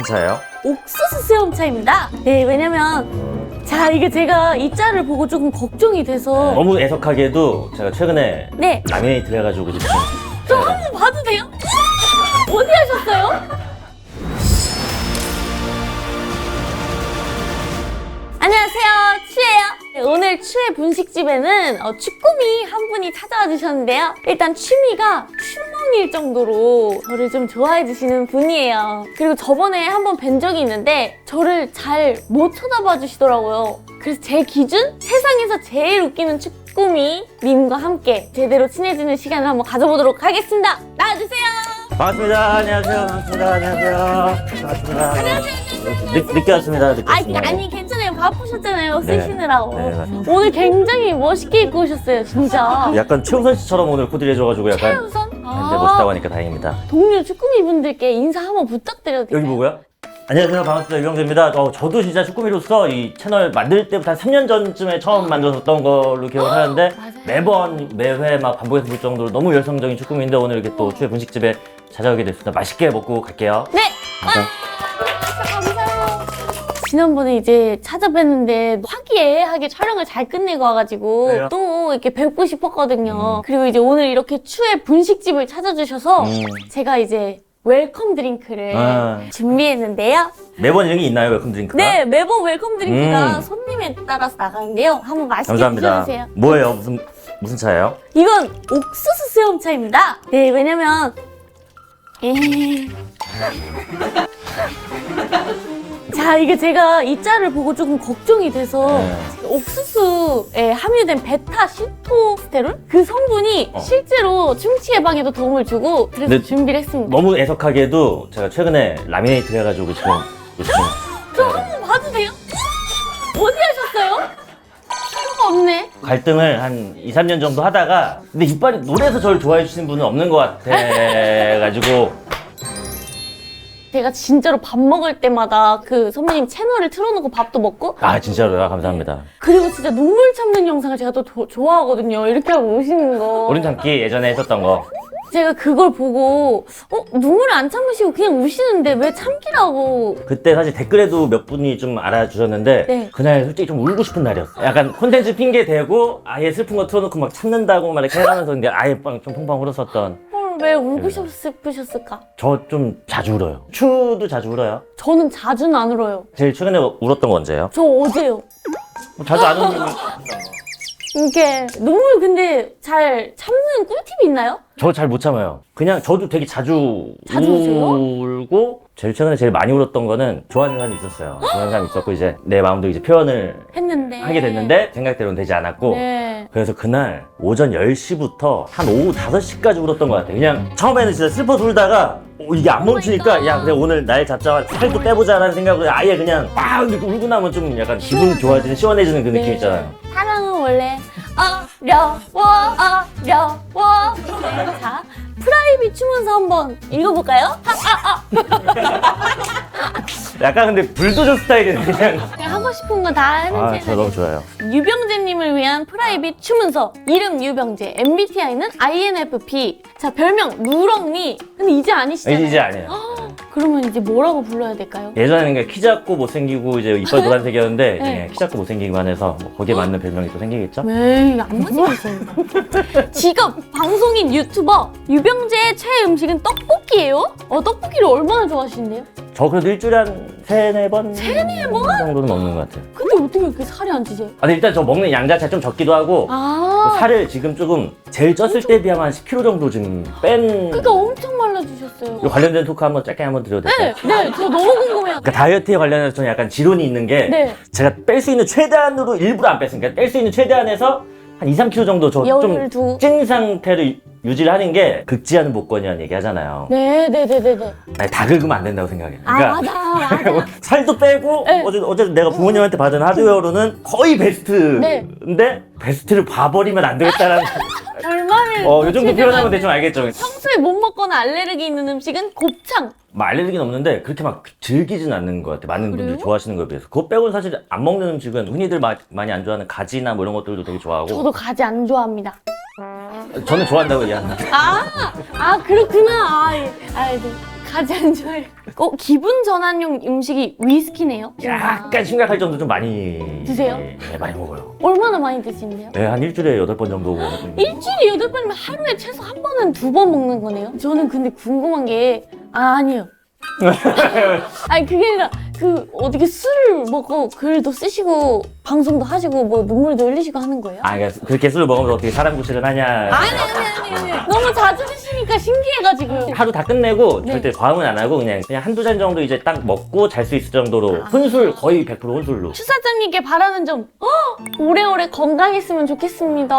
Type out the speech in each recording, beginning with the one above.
무슨 차예요? 옥수수 수염차입니다. 네, 왜냐면 자 이게 제가 이 짤을 보고 조금 걱정이 돼서 너무 애석하게도 제가 최근에 네, 라미네이트를 해가지고 지금 저 한 번 봐도 돼요? 어디 하셨어요? 안녕하세요, 추예요. 네, 오늘 추의 분식집에는 어, 추꾸미 한 분이 찾아와 주셨는데요. 일단 취미가 춘몽일 정도로 저를 좀 좋아해 주시는 분이에요. 그리고 저번에 한번 뵌 적이 있는데 저를 잘 못 쳐다봐 주시더라고요. 그래서 제 기준 세상에서 제일 웃기는 추꾸미 님과 함께 제대로 친해지는 시간을 한번 가져보도록 하겠습니다. 나와주세요. 반갑습니다. 안녕하세요. 반갑습니다. 안녕하세요. 반갑습니다. 늦, 늦게 왔습니다. 늦게 아니, 왔습니다. 아니 괜찮아요. 바쁘셨잖아요. 네. 쓰시느라고. 네, 맞습니다. 오늘 굉장히 멋있게 입고 오셨어요. 진짜. 약간 최우선 씨처럼 오늘 코디를 해줘가지고 약간 최우선? 근데 아, 멋있다고 하니까 다행입니다. 동료 축구미 분들께 인사 한번 부탁드려도 될까요? 여기 보고요. 안녕하세요. 반갑습니다. 유병재입니다. 어, 저도 진짜 축구미로서 이 채널 만들 때부터 한 3년 전쯤에 처음 만들었던 걸로 기억을 하는데. 매번 매회 막 반복해서 볼 정도로 너무 열성적인 축구미인데 오늘 이렇게 또 추의 분식집에 찾아오게 됐습니다. 맛있게 먹고 갈게요. 네. 감사합니다. 지난번에 이제 찾아뵀는데 화기애애하게 촬영을 잘 끝내고 와가지고 그래요? 또 이렇게 뵙고 싶었거든요. 그리고 이제 오늘 이렇게 추의 분식집을 찾아주셔서 음. 제가 이제 웰컴 드링크를 아. 준비했는데요. 매번 이런 게 있나요? 웰컴 드링크가? 네, 매번 웰컴 드링크가 음. 손님에 따라서 나가는데요. 한번 맛있게 감사합니다. 드셔주세요. 뭐예요? 무슨 무슨 차예요? 이건 옥수수 수염차입니다. 네, 왜냐면 에이. 자, 이게 제가 이 짤을 보고 조금 걱정이 돼서 네. 옥수수에 함유된 베타 시토스테론 그 성분이 어. 실제로 충치 예방에도 도움을 주고 그래서 네. 준비를 했습니다. 너무 애석하게도 제가 최근에 라미네이트를 해가지고 지금 지금 저 한 번 봐도 돼요? 어디 하셨어요? 필요가 없네. 갈등을 한 2, 3년 정도 하다가 근데 이빨이 노래에서 저를 좋아해 주시는 분은 없는 것 같아가지고 제가 진짜로 밥 먹을 때마다 그 선배님 채널을 틀어놓고 밥도 먹고? 아 진짜로요? 감사합니다. 그리고 진짜 눈물 참는 영상을 제가 또 조- 좋아하거든요. 이렇게 하고 우시는 거. 오른 참기 예전에 했었던 거. 제가 그걸 보고 어 눈물을 안 참으시고 그냥 우시는데 왜 참기라고? 그때 사실 댓글에도 몇 분이 좀 알아주셨는데 네. 그날 솔직히 좀 울고 싶은 날이었어요. 약간 콘텐츠 핑계 대고 아예 슬픈 거 틀어놓고 막 참는다고 막 이렇게 해가면서 근데 아예 빵 좀 펑펑 울었었던. 헐 왜 울고 네. 싶으셨을까? 저 좀 자주 울어요 추도 자주 울어요 저는 자주는 안 울어요. 제일 최근에 울었던 거 언제예요? 저 어제요. 뭐 자주 안 울면 이게 눈물 근데 잘 참는 꿀팁이 있나요? 저 잘 못 참아요. 그냥 저도 되게 자주, 자주 우세요? 울고 제일 최근에 제일 많이 울었던 거는 좋아하는 사람이 있었어요. 좋아하는 사람이 있었고 이제 내 마음도 이제 표현을 했는데 하게 됐는데 생각대로는 되지 않았고 네. 그래서 그날 오전 10시부터 한 오후 5시까지 울었던 것 같아요. 그냥 처음에는 진짜 슬퍼서 울다가 어, 이게 안 멈추니까 갓. 야 그래 오늘 날 잡자 살도 빼보자라는 생각으로 아예 그냥 빡 이렇게 울고 나면 좀 약간 기분 좋아지는 시원해지는 그 느낌 네. 있잖아요. 사랑은 원래 어 려워 어려워 네, 자 프라이빗 추면서 한번 읽어볼까요? 아, 약간 근데 불도저 스타일이네 그냥. 그냥 하고 싶은 거 다 하는 아, 채널 저 너무 좋아요. 유병재님을 위한 프라이빗 추문서 이름 유병재 MBTI는 INFP 자 별명 누렁니 근데 이제 아니시잖아요 이제 아니에요. 그러면 이제 뭐라고 불러야 될까요? 예전에는 그냥 키 작고 못생기고 이제 이빨 노란색이었는데 이제 네. 키 작고 못생기기만 해서 뭐 거기에 맞는 별명이 또 생기겠죠? 에이 안 맞으겠어요 직업 방송인 유튜버 유병재의 최애 음식은 떡볶이예요? 어 떡볶이를 얼마나 좋아하시는데요? 저 그래도 일주일에 한 세네 번 세네 번? 정도는 먹는 것 같아요. 근데 어떻게 이렇게 살이 안 찌세요? 아, 근데 일단 저 먹는 양 자체가 좀 적기도 하고 아 살을 지금 조금 제일 쪘을 때에 비하면 한 10kg 정도 지금 뺀 그러니까 엄청 말라주셨어요 이 관련된 토크 한번 짧게 한번 드려도 될까요? 네, 네, 저 너무 궁금해요. 그러니까 다이어트에 관련해서 저는 약간 지론이 있는 게 네. 제가 뺄 수 있는 최대한으로 일부러 안 뺐으니까 뺄 수 있는 최대한에서 한 2, 3kg 정도 저 열을 좀 두고. 찐 상태를 유- 유지를 하는 게 극지하는 복권이라는 얘기 하잖아요. 네, 네, 네, 네, 네. 아니, 다 긁으면 안 된다고 생각해. 아, 맞아, 맞아. 살도 빼고 네. 어제 어제 내가 부모님한테 받은 하드웨어로는 거의 베스트인데 네. 베스트를 봐버리면 안 되겠다라는 얼마를. 어, 요 정도 표현하면 대충 알겠죠. 평소에 못 먹거나 알레르기 있는 음식은 곱창. 뭐 알레르기는 없는데 그렇게 막 즐기진 않는 것 같아. 많은 분들이 그래요? 좋아하시는 거에 비해서. 그거 빼고는 사실 안 먹는 음식은 흔히들 마- 많이 안 좋아하는 가지나 뭐 이런 것들도 되게 좋아하고. 저도 가지 안 좋아합니다. 저는 좋아한다고 얘기하는. 아, 아, 그렇구나. 아, 예. 아, 네. 가지 안 좋아해요. 어, 기분 전환용 음식이 위스키네요. 약간 심각할 정도 좀 많이 드세요? 네, 많이 먹어요. 얼마나 많이 드시는데요? 네, 한 일주일에 여덟 번 정도. 일주일에 여덟 번이면 하루에 최소 한 번은 두 번 먹는 거네요. 저는 근데 궁금한 게 아, 아니에요. 아니 그게 아니라 그 어떻게 술을 먹고 글도 쓰시고 방송도 하시고 뭐 눈물도 흘리시고 하는 거예요? 아, 그러니까 그렇게 술을 먹으면서 어떻게 사람 구실을 하냐. 아니 아니 아니 아니 너무 자주 드시니까 신기해가지고 하루 다 끝내고 네. 절대 과음은 안 하고 그냥 그냥 한두 잔 정도 이제 딱 먹고 잘 수 있을 아. 정도로 혼술 거의 100% 혼술로. 추사장님께 바라는 점 어, 오래오래 건강했으면 좋겠습니다.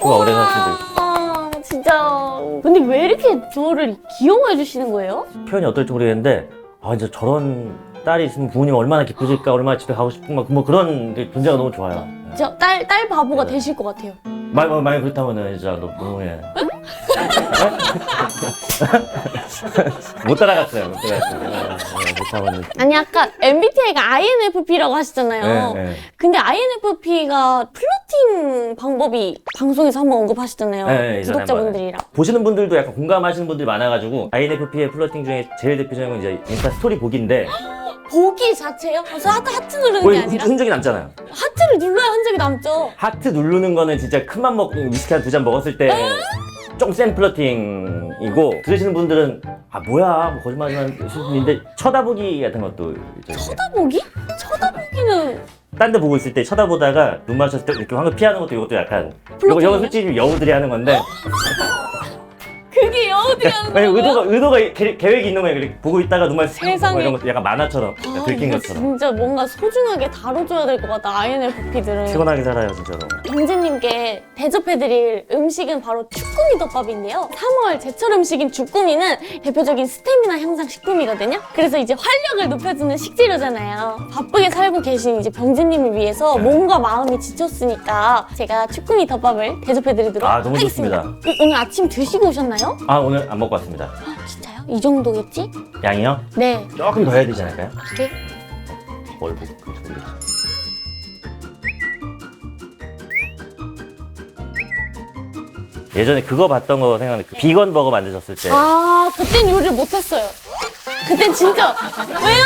추가 오래 사시면 아, 진짜. 근데 왜 이렇게 저를 귀여워해 주시는 거예요? 표현이 어떨지 모르겠는데 아 이제 저런 딸이 있으면 부모님 얼마나 기쁘실까 얼마나 집에 가고 싶은 뭐 그런 게 존재가 너무 좋아요. 저 딸, 딸 바보가 네. 되실 것 같아요. 말, 말, 말 그렇다면은 진짜 너 해. 못 따라갔어요. 못 따라갔어요. 네, 네, 못하면은. 아니, 아까 MBTI가 INFP라고 하시잖아요. 네, 네. 근데 INFP가 플러팅 방법이 방송에서 한번 언급하셨잖아요. 네, 네, 구독자분들이랑. 보시는 분들도 약간 공감하시는 분들이 많아가지고 INFP의 플러팅 중에 제일 대표적인 건 이제 인스타 스토리 보기인데 보기 자체요? 그래서 하트, 하트 누르는 거의 게 아니라 흔적이 남잖아요. 하트를 눌러야 흔적이 남죠. 하트 누르는 거는 진짜 큰 맘 먹고 위스키 한 두 잔 먹었을 때 좀센 플러팅이고 들으시는 분들은 아 뭐야 뭐 거짓말만 분인데 쳐다보기 같은 것도 있죠. 쳐다보기? 쳐다보기는 딴 데 보고 있을 때 쳐다보다가 눈 마주쳤을 때 이렇게 황금 피하는 것도 이것도 약간 이거? 이거 솔직히 좀 여우들이 하는 건데 그게 여우들이 하는 아니, 거예요? 의도가 의도가 계, 계획이 있는 거예요. 이렇게 보고 있다가 눈 마주쳤을 때 세상에. 뭐 이런 거 약간 만화처럼 아, 들킨 이거 것처럼 진짜 뭔가 소중하게 다뤄줘야 될 것 같다 INFP들은 피곤하게 살아요 진짜로. 경재님께 대접해드릴 음식은 바로 주꾸미 덮밥인데요 3월 제철 음식인 주꾸미는 대표적인 스태미나 향상 식품이거든요 그래서 이제 활력을 높여주는 식재료잖아요 바쁘게 살고 계신 이제 병재님을 위해서 네. 몸과 마음이 지쳤으니까 제가 주꾸미 덮밥을 대접해드리도록 아, 너무 하겠습니다 좋습니다. 이- 오늘 아침 드시고 오셨나요? 아 오늘 안 먹고 왔습니다. 아, 진짜요? 이 정도겠지? 양이요? 네 조금 더 해야 되지 않을까요? 보고 그렇게 모르겠지. 예전에 그거 봤던 거 생각나는데 그 비건 버거 만드셨을 때 아, 그땐 요리를 못했어요. 그땐 진짜 왜요?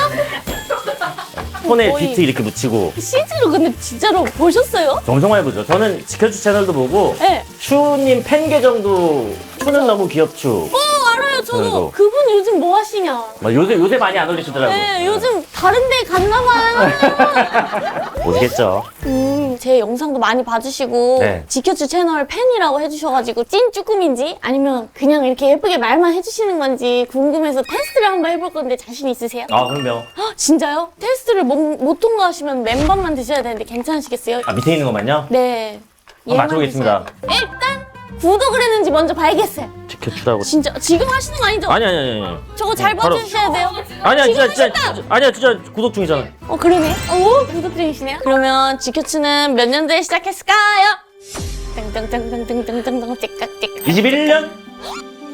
손에 거의- 비트 이렇게 묻히고 CG로 근데 진짜로 보셨어요? 정정 많이 보죠. 저는 지켜주 채널도 보고 네. 추님 팬 계정도 너무 귀엽추. 어, 알아요. 저도 그래도. 그분 요즘 뭐 하시냐? 막 요새 요새 많이 안 올리시더라고. 네, 요즘 다른 데 갔나 봐요. 모르겠죠. 음, 제 영상도 많이 봐주시고 네. 지켜주 채널 팬이라고 해주셔가지고 찐 쭈꾸미인지 아니면 그냥 이렇게 예쁘게 말만 해주시는 건지 궁금해서 테스트를 한번 해볼 건데 자신 있으세요? 아 그럼요. 헉, 진짜요? 테스트를 못, 못 통과하시면 맨밥만 드셔야 되는데 괜찮으시겠어요? 아 밑에 있는 것만요? 네. 얘만 맞춰보겠습니다. 드셔야 돼요. 일단 구독을 했는지 먼저 봐야겠어요. 지켜주라고. 진짜 지금 하시는 거 아니죠? 아니 아니 아니 아니. 저거 잘 바로- 봐주셔야 돼요. 아니야 진짜 진짜 아니야 진짜 구독 중이잖아. 어 그러네. 오 구독 중이시네요. 그러면 지켜추는 몇 년도에 시작했을까요? 땡땡땡땡땡땡땡 띠깍띠깍. 21년?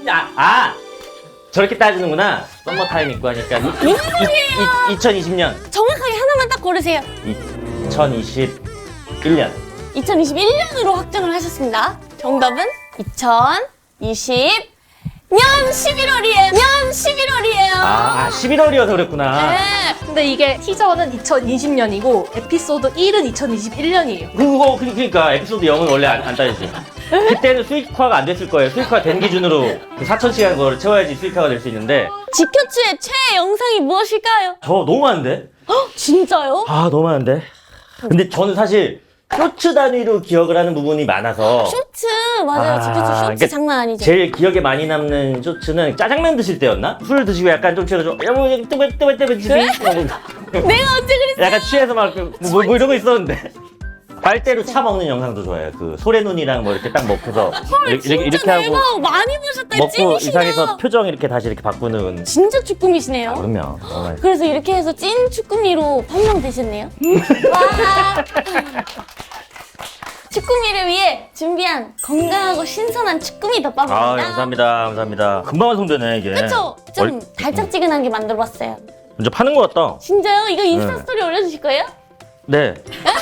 아, 아 저렇게 따지는구나. 썸머 타임 있고 하니까 이, 이, 이, 2020년, 정확하게 하나만 딱 고르세요. 2021년. 2021년으로 확정을 하셨습니다. 정답은 2020 년 11월이에요. 년 11월이에요. 아, 아 11월이어서 그랬구나. 네. 근데 이게 티저는 2020년이고 에피소드 1은 2021년이에요. 그거 그- 그러니까 에피소드 0은 원래 안, 안 따지지. 그때는 수익화가 안 됐을 거예요. 수익화 된 기준으로 그 4,000시간 그걸 채워야지 수익화가 될 수 있는데 지켜추의 최애 영상이 무엇일까요? 저 너무 많은데? 진짜요? 아 너무 많은데? 근데 저는 사실 쇼츠 단위로 기억을 하는 부분이 많아서 쇼츠 맞아요. 아, 지켜추 쇼츠 그러니까 장난 아니죠. 제일 기억에 많이 남는 쇼츠는 짜장면 드실 때였나? 술 드시고 약간 좀 취해서 여보 뜨거 뜨거 뜨거 집이 내가 언제 그랬어? 약간 취해서 막뭐뭐 이런 거 있었는데 빨대로 차 먹는 영상도 좋아요. 그 소래눈이랑 뭐 이렇게 딱 먹고서 이렇게 진짜 이렇게 하고 대박 많이 보셨다 먹고 찐이시네요. 이상해서 표정 이렇게 다시 이렇게 바꾸는 진짜 쭈꾸미시네요. 그럼요. 정말. 그래서 이렇게 해서 찐 쭈꾸미로 판명되셨네요. 와. 쭈꾸미를 위해 준비한 건강하고 신선한 쭈꾸미 덮밥입니다. 아 감사합니다 감사합니다. 금방 완성되네 이게. 그쵸? 좀 얼- 달짝지근하게 만들어봤어요. 이제 파는 것 같다. 진짜요? 이거 인스타 네. 스토리 올려주실 거예요? 네.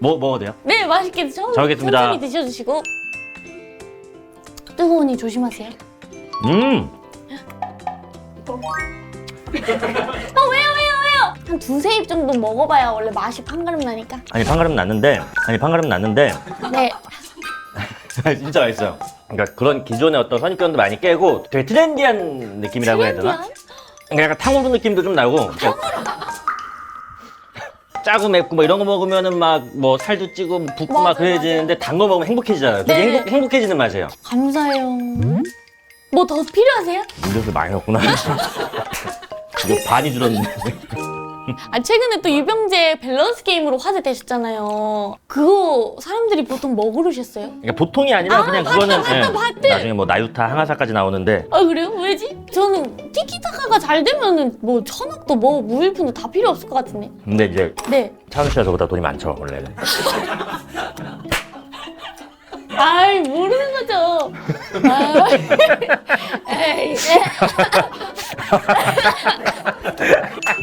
뭐 먹어도 돼요? 네, 맛있게 드셔. 잘 먹겠습니다. 천천히 드셔주시고. 뜨거우니 조심하세요. 음 어, 왜요, 왜요, 왜요? 한 두세 입 정도 먹어봐야 원래 맛이 판가름 나니까. 아니 판가름 났는데 아니 판가름 났는데 네. 진짜 맛있어요. 그러니까 그런 기존의 어떤 선입견도 많이 깨고 되게 트렌디한 느낌이라고 해야 되나? 트렌디한? 그러니까 약간 탕후루 느낌도 좀 나고. 그러니까 짜고 맵고 뭐 이런 거 먹으면은 막 뭐 살도 찌고 뭐 붓고 막 맞아, 그래지는데 단 거 먹으면 행복해지잖아요. 되게 네. 행복, 행복해지는 맛이에요. 감사해요. 뭐 더 필요하세요? 음료수 많이 넣었구나. 이거 반이 줄었는데. 아, 최근에 또 유병재 밸런스 게임으로 화제 되셨잖아요. 그거 사람들이 보통 뭐 고르셨어요? 그러니까 보통이 아니라 아, 그냥 봤다, 그거는 봤다, 예, 봤다. 나중에 뭐 나유타 항아사까지 나오는데 아 그래요? 왜지? 저는 티키타카가 잘 되면은 뭐 천억도 뭐 무일푼도 다 필요 없을 것 같은데. 근데 이제 네. 차은우 씨가 저보다 돈이 많죠 원래는. 아이 모르는 거죠. 아, 에이, 에.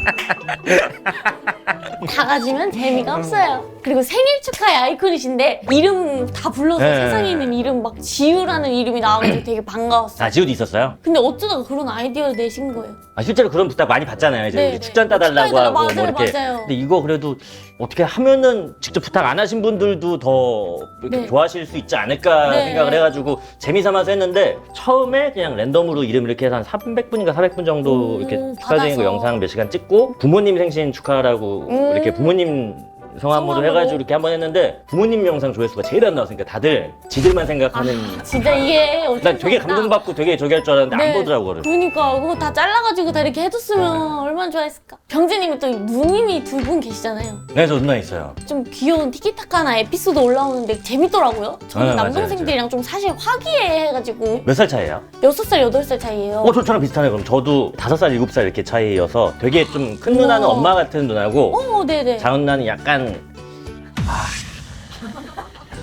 다 가지면 재미가 없어요. 그리고 생일 축하의 아이콘이신데 이름 다 불러서 네. 세상에 있는 이름 막 지우라는 이름이 나와가지고 되게 반가웠어요. 아 지우도 있었어요? 근데 어쩌다가 그런 아이디어를 내신 거예요? 아 실제로 그런 부탁 많이 받잖아요. 이제 네, 우리 네. 축전 따달라고 축전해달라, 하고 뭐 맞아요, 이렇게. 맞아요. 근데 이거 그래도 어떻게 하면은 직접 부탁 안 하신 분들도 더 이렇게 네. 좋아하실 수 있지 않을까 네. 생각을 해가지고 재미삼아서 했는데 처음에 그냥 랜덤으로 이름 이렇게 해서 한 300분인가 400분 정도 오, 이렇게 축하드리는 거 받아서. 영상 몇 시간 찍고 부모님 생신 축하라고 음. 이렇게 부모님 성함으로 성함으로. 해가지고 이렇게 한번 했는데 부모님 영상 조회수가 제일 안 나왔으니까 다들 지들만 생각하는 진짜 이게 어쩔 난 수 되게 없다. 감동받고 되게 저기 할 줄 알았는데 안 네. 보더라고 그걸. 그러니까 그거 다 잘라가지고 다 이렇게 해줬으면 얼마나 좋아했을까. 병재님이 또 누님이 두 분 계시잖아요. 네, 저 누나 있어요. 좀 귀여운 티키타카나 에피소드 올라오는데 재밌더라고요. 저는 네, 맞아요, 남동생들이랑 좀 사실 화기애애해가지고 몇 살 차이예요? 여섯 살 여덟 살 차이예요. 어, 저, 저랑 비슷하네요. 그럼 저도 다섯 살, 일곱 살 이렇게 차이여서 되게 좀 큰 누나는 우와. 엄마 같은 누나고 어, 네네. 작은 누나는 약간 아,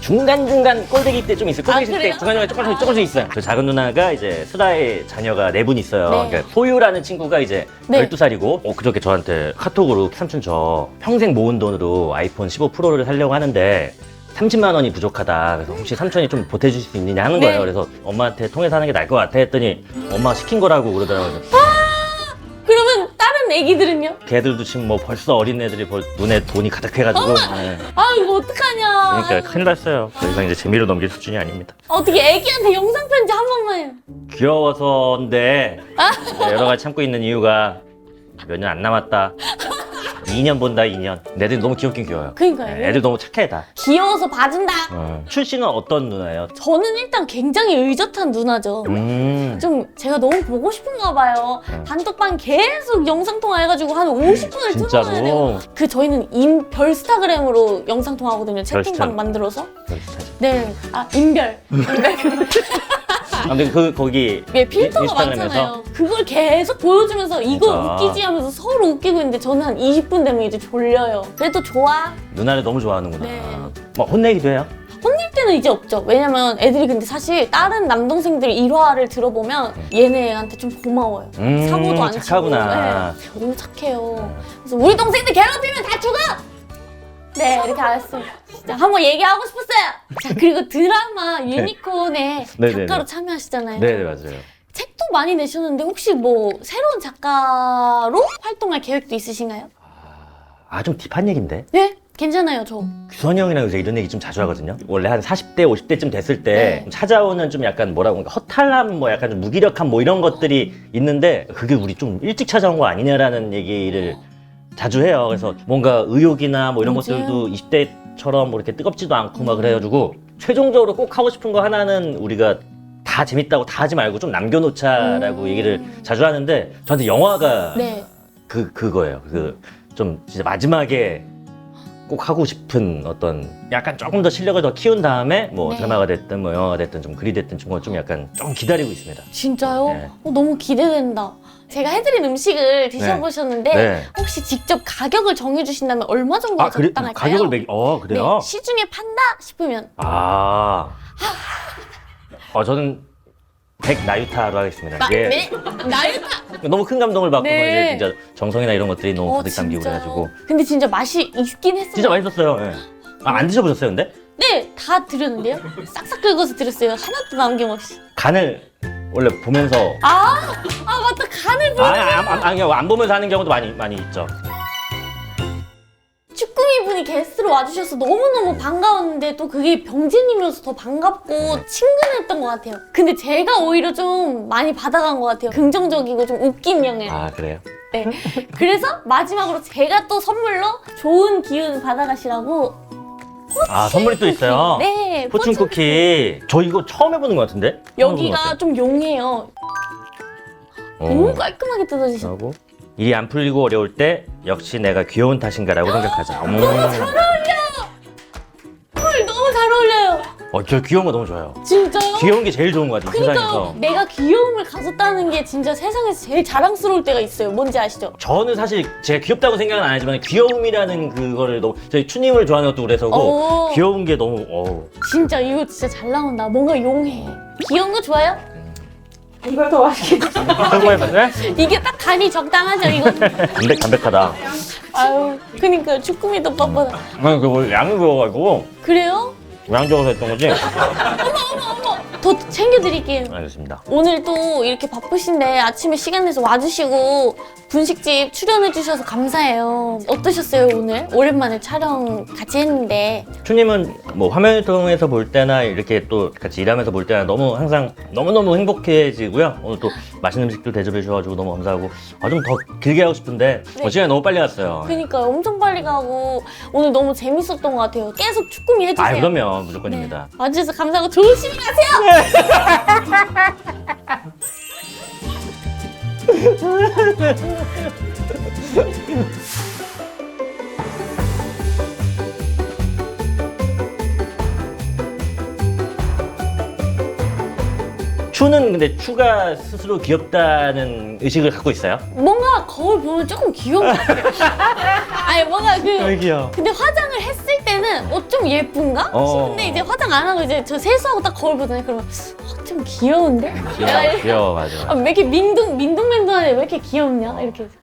중간중간 꼴대기 때 좀 있어요. 꼴대기 아, 때? 중간중간 조금씩 조금씩 있어요. 저 작은 누나가 이제 수다의 자녀가 네 분 있어요. 네. 그러니까 소유라는 친구가 이제 네. 12살이고 어, 그저께 저한테 카톡으로 삼촌 저 평생 모은 돈으로 아이폰 15 프로를 사려고 하는데 30만 원이 부족하다. 그래서 혹시 삼촌이 좀 보태주실 수 있느냐 하는 네. 거예요. 그래서 엄마한테 통해서 하는 게 나을 것 같아 했더니 엄마가 시킨 거라고 그러더라고요. 그러면 다른 애기들은요? 걔들도 지금 뭐 벌써 어린애들이 벌 눈에 돈이 가득해가지고 네. 아 이거 어떡하냐. 그러니까 큰일 났어요. 더 이상 이제 재미로 넘길 수준이 아닙니다. 어떻게 애기한테 영상 편지 한 번만요. 귀여워서인데 네, 여러 가지 참고 있는 이유가 몇 년 안 남았다. 2년 본다 2년. 애들 너무 귀엽긴 귀여워요. 그러니까요. 네, 애들 너무 착해 다. 귀여워서 봐준다. 어. 출신은 어떤 누나예요? 저는 일단 굉장히 의젓한 누나죠. 음. 좀 제가 너무 보고 싶은가 봐요. 네. 단톡방 계속 영상 통화 해가지고 한 50분을 진짜로? 틀어놔야 돼요. 그 저희는 인 별스타그램으로 영상 통화하거든요. 채팅방 별스타. 만들어서. 네. 아 인별. 인별. 아, 근데 그 거기 예, 필터가? 많잖아요. 그걸 계속 보여주면서 이거 진짜. 웃기지 하면서 서로 웃기고 있는데 저는 한 20분 되면 이제 졸려요. 그래도 좋아. 누나를 너무 좋아하는구나. 네. 뭐 혼내기도 해요? 혼낼 때는 이제 없죠. 왜냐면 애들이 근데 사실 다른 남동생들 일화를 들어보면 얘네한테 좀 고마워요. 음, 사고도 안 착하구나. 치고. 네, 너무 착해요. 그래서 우리 동생들 괴롭히면 다 죽어! 네, 이렇게 알았습니다. 진짜 한번 얘기하고 싶었어요. 자, 그리고 드라마 유니콘에 네네네. 작가로 참여하시잖아요. 네, 맞아요. 책도 많이 내셨는데 혹시 뭐 새로운 작가로 활동할 계획도 있으신가요? 아, 좀 딥한 얘긴데? 네, 괜찮아요, 저. 규선이 형이랑 요새 이런 얘기 좀 자주 하거든요. 원래 한 40대, 50대쯤 됐을 때 네. 찾아오는 좀 약간 뭐라고 그러니까 허탈함, 뭐 약간 좀 무기력함 뭐 이런 것들이 있는데 그게 우리 좀 일찍 찾아온 거 아니냐라는 얘기를 자주 해요. 그래서 뭔가 의욕이나 뭐 이런 맞아요. 것들도 20대처럼 뭐 이렇게 뜨겁지도 않고 막 그래가지고 최종적으로 꼭 하고 싶은 거 하나는 우리가 다 재밌다고 다 하지 말고 좀 남겨놓자라고 음. 얘기를 자주 하는데 저한테 영화가 네. 그 그거예요. 그 좀 진짜 마지막에 꼭 하고 싶은 어떤 약간 조금 더 실력을 더 키운 다음에 뭐 네. 드라마가 됐든 뭐 영화가 됐든 좀 글이 됐든 좀, 좀 약간 좀 기다리고 있습니다. 진짜요? 네. 어, 너무 기대된다. 제가 해드린 음식을 드셔보셨는데 네. 혹시 직접 가격을 정해주신다면 얼마 정도가 아 그래 적당할까요? 가격을 매기 어 그래요? 네, 시중에 판다 싶으면 아. 어 저는 100 나유타로 하겠습니다. 나, 이게 네? 나유타! 너무 큰 감동을 받고 네. 이제 진짜 정성이나 이런 것들이 너무 어, 가득 담기고 진짜요? 그래가지고 근데 진짜 맛이 있긴 했어요. 진짜 맛있었어요. 예. 아 안 드셔보셨어요, 근데? 네, 다 드렸는데요. 싹싹 긁어서 드렸어요. 하나도 남김없이. 간을 원래 보면서 아, 아 맞다 간을 보. 아니 안, 안, 아니, 안 보면서 하는 경우도 많이 많이 있죠. 분이 게스트로 와주셔서 너무너무 반가웠는데 또 그게 병진님이어서 더 반갑고 친근했던 것 같아요. 근데 제가 오히려 좀 많이 받아간 것 같아요. 긍정적이고 좀 웃긴 영향. 아 그래요? 네. 그래서 마지막으로 제가 또 선물로 좋은 기운 받아가시라고. 아 선물이 또 있어요. 네. 포춘 쿠키. 저 이거 처음 해보는 것 같은데? 처음 해보는 것 여기가 좀 용해요. 같아요. 너무 어. 깔끔하게 뜯어지셔. 하고 일이 안 풀리고 어려울 때 역시 내가 귀여운 탓인가라고 생각하자. 음. 헐, 너무 잘 어울려요. 어, 저 귀여운 거 너무 좋아요. 진짜요? 귀여운 게 제일 좋은 것 같아요. 그러니까 세상에서. 내가 귀여움을 가졌다는 게 진짜 세상에서 제일 자랑스러울 때가 있어요. 뭔지 아시죠? 저는 사실 제가 귀엽다고 생각은 안 하지만 귀여움이라는 그거를 너무 저희 추님을 좋아하는 것도 그래서고 오. 귀여운 게 너무 어우. 진짜 이거 진짜 잘 나온다. 뭔가 용해. 귀여운 거 좋아요? 이걸 더 맛있게 성공해봤어요? 이게 딱 간이 적당하죠, 이거. 담백 담백하다. 아유, 그니까 주꾸미도 뻣뻣하. 아니 그거 양이 부어가지고 그래요? 양 적어서 했던 거지? 더 챙겨드릴게요. 알겠습니다. 오늘 또 이렇게 바쁘신데 아침에 시간 내서 와주시고 분식집 출연해주셔서 감사해요. 어떠셨어요, 오늘? 오랜만에 촬영 같이 했는데. 추님은 뭐 화면을 통해서 볼 때나 이렇게 또 같이 일하면서 볼 때나 너무 항상 너무너무 행복해지고요. 오늘 또 맛있는 음식도 대접해 주셔가지고 너무 감사하고 아, 좀 더 길게 하고 싶은데 네. 어, 시간이 너무 빨리 갔어요. 그니까 엄청 빨리 가고 오늘 너무 재밌었던 것 같아요. 계속 축구미 해주세요. 아 그 무조건입니다. 네. 와주셔서 감사하고 조심히 가세요. 추는 근데 추가 스스로 귀엽다는 의식을 갖고 있어요? 뭔가 거울 보면 조금 귀여운 것 같아요. 아니 뭔가 그 귀여워. 근데 화장을 했을 때는 어 좀 예쁜가 어. 싶은데 이제 화장 안 하고 이제 저 세수하고 딱 거울 보잖아요. 그러면 어, 좀 귀여운데? 귀여워, 귀여워 맞아. 아, 왜 이렇게 민둥 민둥맨둥하네 왜 이렇게 귀엽냐 이렇게